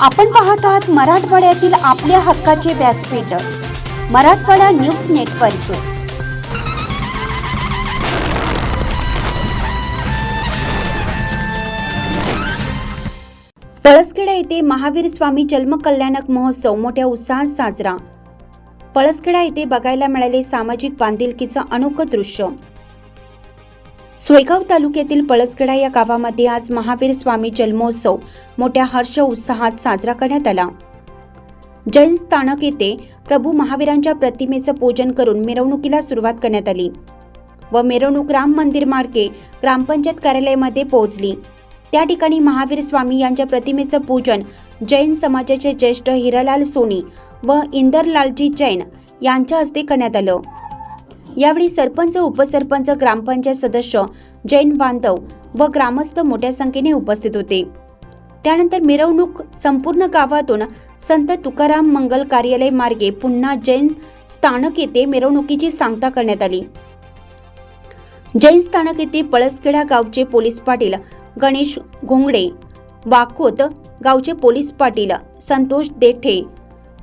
आपण पाहत आहात मराठवाड्यातील आपल्या हक्काचे व्यासपीठ मराठवाडा न्यूज नेटवर्क. पळसखेडा येथे महावीर स्वामी जन्मकल्याणक महोत्सव मोठ्या उत्साहात साजरा. पळसखेडा येथे बघायला मिळाले सामाजिक बांधिलकीचं अनोखं दृश्य. सोयगाव तालुक्यातील पळसगडा या गावामध्ये आज महावीर स्वामी जन्मोत्सव. मोठ्या हर्ष उत्साहात साजरा करण्यात आला. जैन स्थानक येथे प्रभू महावीरांच्या प्रतिमेचं पूजन करून मिरवणुकीला सुरुवात करण्यात आली व मिरवणूक राम मंदिर मार्गे ग्रामपंचायत कार्यालयामध्ये पोहोचली. त्या ठिकाणी महावीर स्वामी यांच्या प्रतिमेचं पूजन जैन समाजाचे ज्येष्ठ हिरालाल सोनी व इंदरलालजी जैन यांच्या हस्ते करण्यात आलं. यावेळी सरपंच उपसरपंच ग्रामपंचायत सदस्य जैन बांधव व ग्रामस्थ मोठ्या संख्येने उपस्थित होते. त्यानंतर मिरवणूक संपूर्ण गावातून संत तुकाराम मंगल कार्यालय मार्गे पुन्हा जैन स्थानक येथे मिरवणुकीची सांगता करण्यात आली. जैन स्थानक येथे पळसखेडा गावचे पोलीस पाटील गणेश घोंगडे वाखोत गावचे पोलीस पाटील संतोष देठे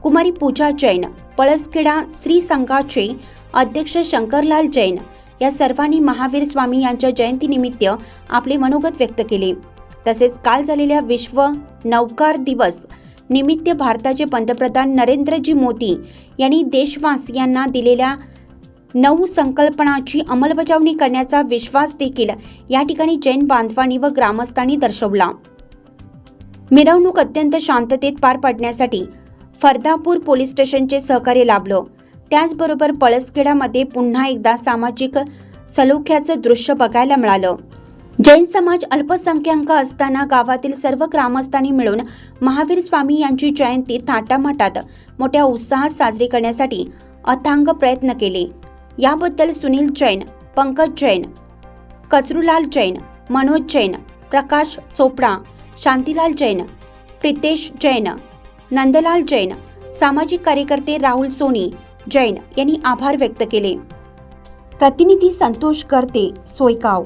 कुमारी पूजा जैन पळसखेडा श्री संघाचे अध्यक्ष शंकरलाल जैन या सर्वांनी महावीर स्वामी यांच्या जयंतीनिमित्त आपले मनोगत व्यक्त केले. तसेच काल झालेल्या विश्व नौकार दिवस निमित्त भारताचे पंतप्रधान नरेंद्रजी मोदी यांनी देशवासियांना दिलेल्या नऊ संकल्पनाची अंमलबजावणी करण्याचा विश्वास देखील या ठिकाणी जैन बांधवांनी व ग्रामस्थांनी दर्शवला. मिरवणूक अत्यंत शांततेत पार पाडण्यासाठी फरदापूर पोलीस स्टेशनचे सहकार्य लाभलं. त्याचबरोबर पळसखेडामध्ये पुन्हा एकदा सामाजिक सलोख्याचं दृश्य बघायला मिळालं. जैन समाज अल्पसंख्याक असताना गावातील सर्व ग्रामस्थांनी मिळून महावीर स्वामी यांची जयंती थाटामाटात मोठ्या उत्साहात साजरी करण्यासाठी अथांग प्रयत्न केले. याबद्दल सुनील जैन पंकज जैन कचरूलाल जैन मनोज जैन प्रकाश चोपडा शांतीलाल जैन प्रितेश जैन नंदलाल जैन सामाजिक कार्यकर्ते राहुल सोनी जैन यांनी आभार व्यक्त केले. प्रतिनिधी संतोष करते सोयगाव.